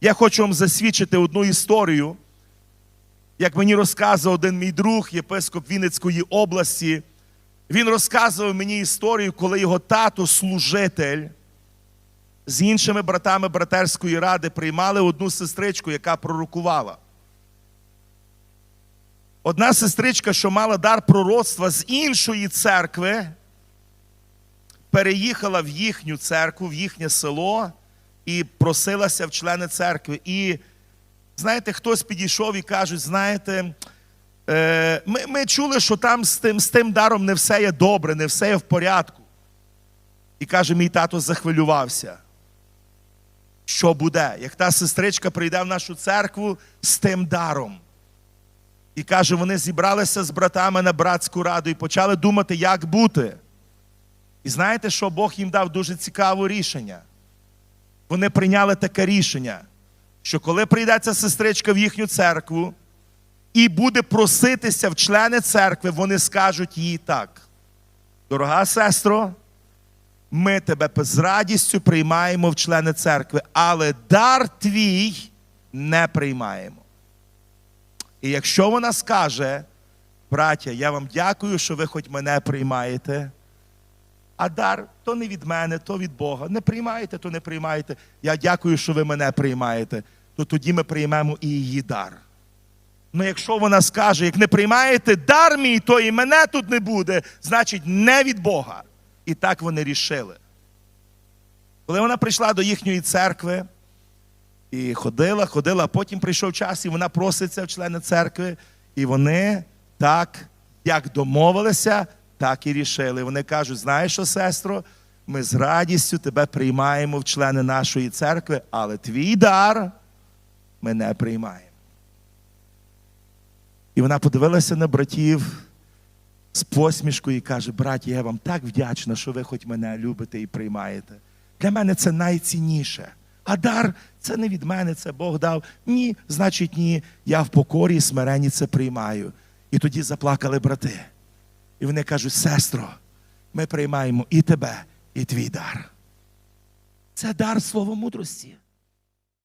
Я хочу вам засвідчити одну історію, як мені розказував один мій друг, єпископ Вінницької області. Він розказував мені історію, коли його тато, служитель, з іншими братами братерської ради приймали одну сестричку, яка пророкувала. Одна сестричка, що мала дар пророцтва з іншої церкви, переїхала в їхню церкву, в їхнє село і просилася в члени церкви. І знаєте, хтось підійшов і каже, знаєте, е, ми, ми чули, що там з тим, з тим даром не все є добре, не все є в порядку. І каже, мій тато захвилювався. Що буде, як та сестричка прийде в нашу церкву з тим даром? І каже, вони зібралися з братами на братську раду і почали думати, як бути. І знаєте, що Бог їм дав дуже цікаве рішення. Вони прийняли таке рішення, що коли прийде ця сестричка в їхню церкву і буде проситися в члени церкви, вони скажуть їй так: дорога сестро, ми тебе з радістю приймаємо в члени церкви, але дар твій не приймаємо. І якщо вона скаже, браття, я вам дякую, що ви хоч мене приймаєте, а дар то не від мене, то від Бога. Не приймаєте, то не приймаєте. Я дякую, що ви мене приймаєте, то тоді ми приймемо і її дар. Ну, якщо вона скаже, як не приймаєте дар мій, то і мене тут не буде, значить не від Бога. І так вони рішили. Коли вона прийшла до їхньої церкви і ходила, ходила, потім прийшов час, і вона проситься в члени церкви, і вони так, як домовилися, так і рішили. Вони кажуть: знаєш що, сестро, ми з радістю тебе приймаємо в члени нашої церкви, але твій дар ми не приймаємо. І вона подивилася на братів з посмішкою і каже: браті, я вам так вдячна, що ви хоч мене любите і приймаєте. Для мене це найцінніше. А дар це не від мене, це Бог дав. Ні, значить, ні. Я в покорі і смиренні це приймаю. І тоді заплакали брати. І вони кажуть: сестро, ми приймаємо і тебе, і твій дар. Це дар слово мудрості.